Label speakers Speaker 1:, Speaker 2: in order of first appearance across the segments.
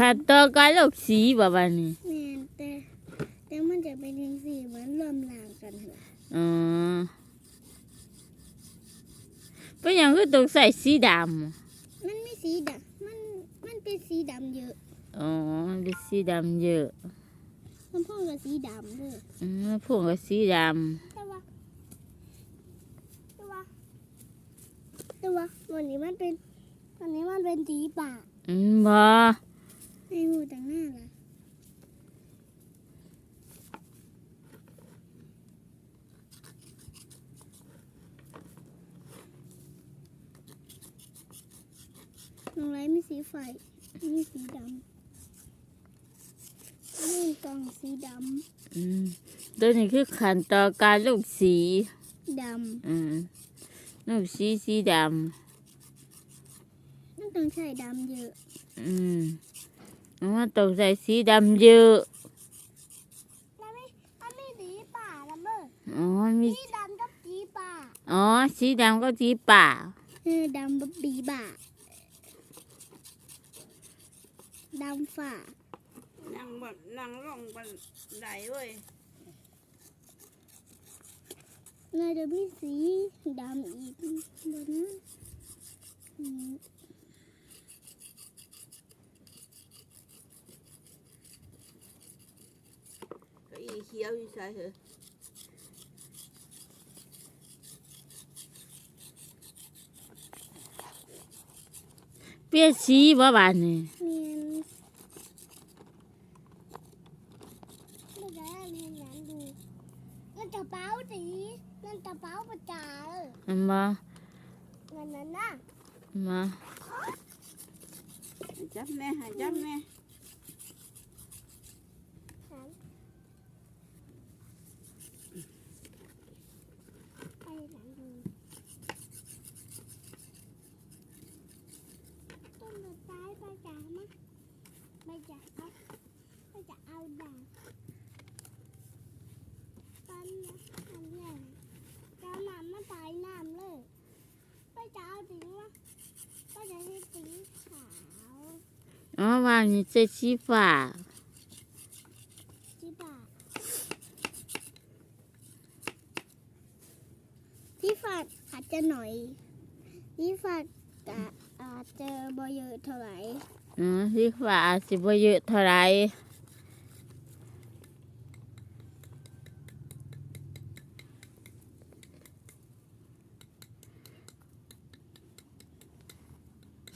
Speaker 1: ขั้นตอนการลอกสีบ่บัดนี้
Speaker 2: แม่นแต่แต่มันจะเป็นจังซี่เหมือนรวมร่างกันเหรอ
Speaker 1: อ๋อเป็นหยังคือต้องใส่สีดำ
Speaker 2: มันไม่สีดำมันมันเป็นสีดำเยอะ
Speaker 1: อ๋อเป็นสีดำเยอะ
Speaker 2: มันพ่อกับสีดำเลย
Speaker 1: อืมพวกก็สีด
Speaker 2: แต่ว่าแต่ว่าแต่ว่าวันนี้มันเป็นวันนี้มันเป็นสีป่าำ
Speaker 1: อืมบ่
Speaker 2: ให้หูต่างหน้าล่ะน้องไรมีสีไฟมีสีดำนี่กล่องสีด
Speaker 1: อืมตัวนี้คือขั้นตอนการลอกสีำ
Speaker 2: ด
Speaker 1: อืมลอกสีสีดำ
Speaker 2: มันต้องใช้ดำเยอะำ
Speaker 1: อืม มันต้องใส่สีดำเยอะ
Speaker 2: แล้วไม่มันไม่สีป่าละเมอ
Speaker 1: อ๋อมี
Speaker 2: สีดำกับสีป่า
Speaker 1: อ๋อสีดำก็สีป่า
Speaker 2: เออดำแบบปีบ่าดำฝ่า
Speaker 3: นั่งแบบนั่งลงบันไดเว้ย
Speaker 2: เงยจะมีสีดำอีกบนนั้น อืม
Speaker 3: ก็อีเขียวอยู่ใช่เหรอ
Speaker 1: เปลี่ยนสีบ่บานนี่
Speaker 2: เมียนไม่ได้เรียนหนังดูนั่นกระเป๋าสีนั่นกระเป๋าประจาเลย
Speaker 1: อันบ่
Speaker 2: นั่นน่ะนะ
Speaker 1: มา
Speaker 3: ให้จับแม่ให้จับแม่
Speaker 2: ไปหนังดูต้นดอกไม้ประจามั้ย ไม่จะเอาไม่จะเอาดางปันนะอันแรกจะนำมาใส่น้ำเลยไม่จะเอาถึงว่าก็จะให้สีขาว
Speaker 1: อ๋อวางนี่ใส่สีฟ้า
Speaker 2: ที่ปาที่ฝัดอาจจะหน่อยที่ฝัดก็อาจจะบ่เยอะเท่าไหร่
Speaker 1: อ๋อสีฟ้าอาสิบเยอะเท่าไร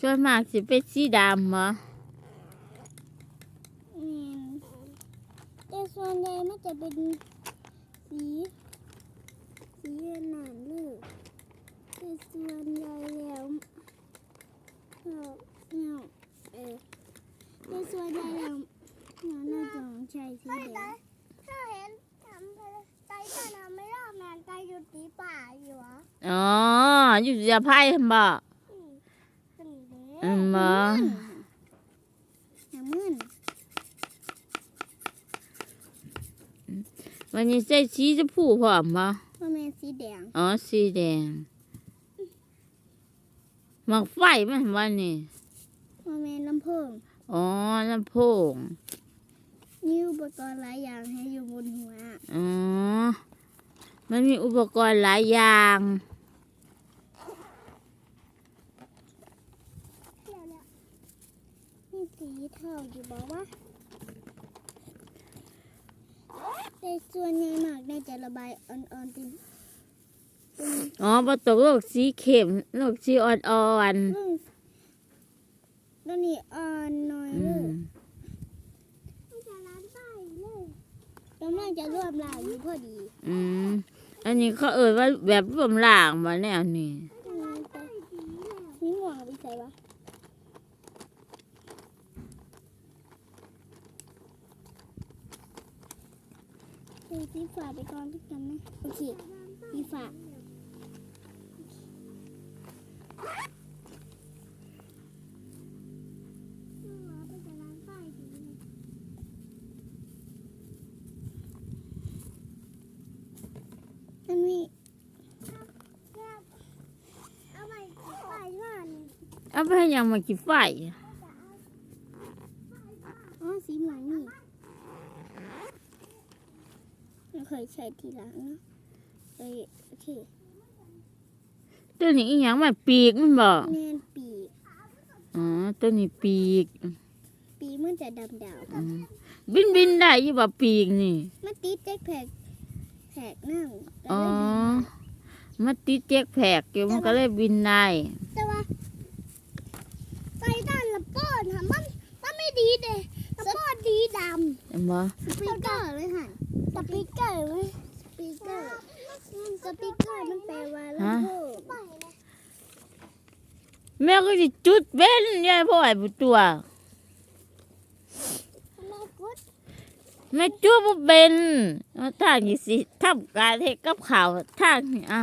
Speaker 1: ส่วนมากสิเป็นสีดำบ่
Speaker 2: อืมแต่ส่วนใหญ่มันจะเป็นสีสีหนานเลยแต่ส่วนใหญ่แล้วเราเนี่ย เออแต่ส่วนใหญ่แล้วเราน่าจะใช้สีแดงถ้าเห็นทำไปใจก็ทำไม่รอบนานใจอยู่ตีป่าอยู่วะ
Speaker 1: อ๋ออยู่จะไพ่บ่
Speaker 2: อืมเป็นเด้
Speaker 1: อืมบ่
Speaker 2: น้ำมึน
Speaker 1: วันนี้ใส่สีชมพูพร้อมบ่
Speaker 2: พ่อแม่สีแดง
Speaker 1: อ๋อสีแดงหมักไฟมันวันนี้
Speaker 2: พ่อแม่ลำโพง
Speaker 1: อ๋อลำโพง
Speaker 2: มีอุปกรณ์หลายอย่างให้อยู่บนหัว
Speaker 1: อ๋อมันมีอุปกรณ์หลายอย่าง
Speaker 2: เดี๋ยวแล้วมีสีเท่าอยู่บอกว่าแต่ส่วนใหญ่มากได้จะระบายอ่อนๆติ
Speaker 1: อ๋อประตกโลกสีเข้มโลกสีอ่อน
Speaker 2: เรื่อง ตัวนี้อ่อนหน่อย
Speaker 1: ๆอื
Speaker 2: เล
Speaker 1: ม
Speaker 2: ยมันจะร้านใต้เลยกำลังจะรวบลายอยู่พอดี
Speaker 1: อืมอันนี้เขาเอ่ยว่าแบบรวมล่างมาแนวนี้
Speaker 2: อืมแต่นี่หมวกไปใส่วะเออสีฝาไปก่อนด้วยกันนะโอเคสีฝา มันมีเอาไปไปว่านี่
Speaker 1: เอาไปให้ยังมากี่ไฟ
Speaker 2: ไฟหลังนี่ไม่เคยใช้ทีหลังนะเอ้ยโอเค
Speaker 1: ตัวนี้อีหยังมันปีกมันบ่
Speaker 2: แนนปีก
Speaker 1: อ๋อตัวนี้ปีก
Speaker 2: ปีกมันจะดำดาว
Speaker 1: อืมบินบินได้อยู่บ่ปีกนี่
Speaker 2: มันติดแจ็คแพก แพกนั่งก็
Speaker 1: อ๋อ
Speaker 2: เลยบิน
Speaker 1: มันติดแจ๊กแพกอยู่มันก็เลยบินได้
Speaker 2: แต่ว่าไปด้านละป้อนค่ะมันมันไม่ดีเด้ละป้อนดีดำ
Speaker 1: เห็นบ่
Speaker 2: สปีกเกอร์เลยค่ะสปีกเกอร์ไหมสปีกเกอร์สปีกเกอร์มันแปลว่าลำโพง
Speaker 1: แม่ก็สิจุดเป็นยายพ่อไอ้บุตัว
Speaker 2: แม่กด
Speaker 1: แม่จุดบ่เป็นเอาทางนี้สิทำการเฮ็ดกับข้าวทางนี้อะ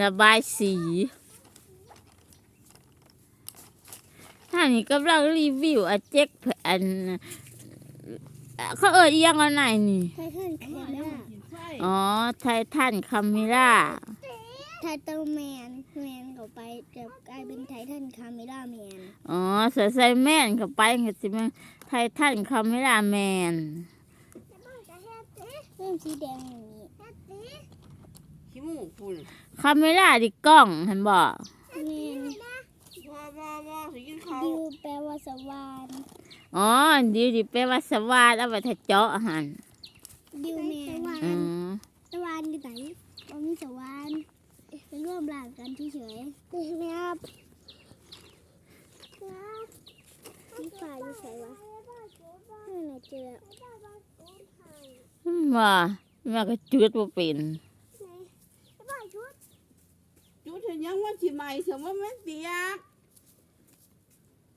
Speaker 1: ระบายสีทางนี้กำลังรีวิวอะเจ๊กแพอันเขาเอ่ยอีหยังอันไหนนี่
Speaker 2: ไททันแคมรา
Speaker 3: ใช่
Speaker 1: อ๋อไททันคาเมล่า
Speaker 2: ไทเตอร์แมนแมนเข้าไปจะกลายเป็นไททันคาเมราแมน
Speaker 1: อ๋อใส่ใส่แม่นเข้าไปก็สิมันไททันคาเมล่าแมน
Speaker 2: เริ่มสีแดงอย่างนี้
Speaker 3: ขี้มูกคุณ
Speaker 1: คาเมล่าดิกล้องเห็นบ่
Speaker 2: แมน
Speaker 3: บ่บ่บ่สิกินเขา
Speaker 2: ดิวแปลว่าสวาน
Speaker 1: อ๋อดีดิแปลว่าสวาดเอาไปถ้าเจาะหัน
Speaker 2: ดิวแมน
Speaker 1: อ๋อ
Speaker 2: สวานอยู่ไหนบ่มีสวาน เป็นร่วมร่างกันเฉยๆนี่ไหมครับนี่ฝ่ายอยู่ไหนวะนี่ไหนเจอ
Speaker 1: ว่าแม่ก็จุดบ่เป็น
Speaker 3: จุดเห็นยังว่าสิใหม่เสมว่ามันเปียก